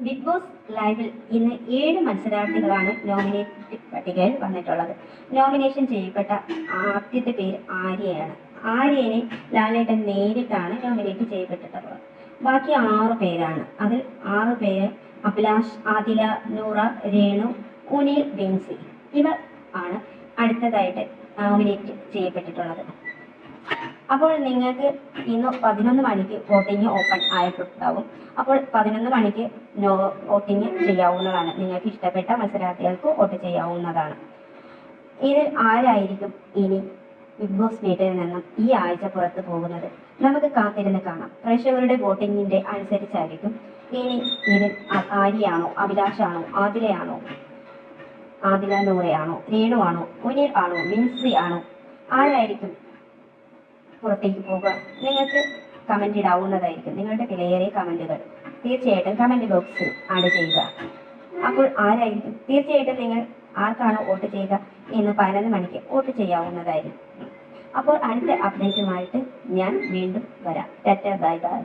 Big boss ലൈവിൽ ഇന്ന് ഏഴ് മത്സരാർത്ഥികളാണ് നോമിനേറ്റ് പട്ടികയിൽ വന്നിട്ടുള്ളത്. നോമിനേഷൻ ചെയ്യപ്പെട്ട ആദ്യത്തെ പേര് ആര്യയാണ്. ആര്യനെ ലാലേട്ടൻ നേരിട്ടാണ് നോമിനേറ്റ് ചെയ്യപ്പെട്ടിട്ടുള്ളത്. ബാക്കി ആറ് പേരാണ്. അതിൽ ആറ് പേര് അഭിലാഷ് ആദില നൂറ രേണു കുനിൽ ബിൻസി. ഇവർ ആണ് അടുത്തതായിട്ട് നോമിനേറ്റ് ചെയ്യപ്പെട്ടിട്ടുള്ളത്. അപ്പോൾ നിങ്ങൾക്ക് ഇന്ന് പതിനൊന്ന് മണിക്ക് വോട്ടിംഗ് ഓപ്പൺ ആയിട്ടുണ്ടാവും. അപ്പോൾ പതിനൊന്ന് മണിക്ക് നോ വോട്ടിംഗ് ചെയ്യാവുന്നതാണ്. നിങ്ങൾക്ക് ഇഷ്ടപ്പെട്ട മത്സരാർത്ഥികൾക്ക് വോട്ട് ചെയ്യാവുന്നതാണ്. ഇതിൽ ആരായിരിക്കും ഇനി ബിഗ് ബോസ് വീട്ടിൽ നിന്നും ഈ ആഴ്ച പുറത്തു പോകുന്നത്? നമുക്ക് കാത്തിരുന്ന് കാണാം. പ്രേക്ഷകരുടെ വോട്ടിങ്ങിന്റെ അനുസരിച്ചായിരിക്കും. ഇനി ഇതിൽ ആ- ആര്യയാണോ അഭിലാഷാണോ ആതിരയാണോ ആദില നൂറയാണോ രേണു ആണോ മുനീർ ആണോ മിൻസി ആണോ? ആരായിരിക്കും പുറത്തേക്ക് പോകുക. നിങ്ങൾക്ക് കമന്റ് ഇടാവുന്നതായിരിക്കും. നിങ്ങളുടെ വിലയേറിയ കമന്റുകൾ തീർച്ചയായിട്ടും കമന്റ് ബോക്സിൽ ആഡ് ചെയ്യുക. അപ്പോൾ ആരായിരിക്കും? തീർച്ചയായിട്ടും നിങ്ങൾ ആർക്കാണോ വോട്ട് ചെയ്യുക ഇന്ന് പതിനൊന്ന് മണിക്ക് വോട്ട് ചെയ്യാവുന്നതായിരിക്കും. അപ്പോൾ അടുത്ത അപ്ഡേറ്റുമായിട്ട് ഞാൻ വീണ്ടും വരാം. Tata bye bye.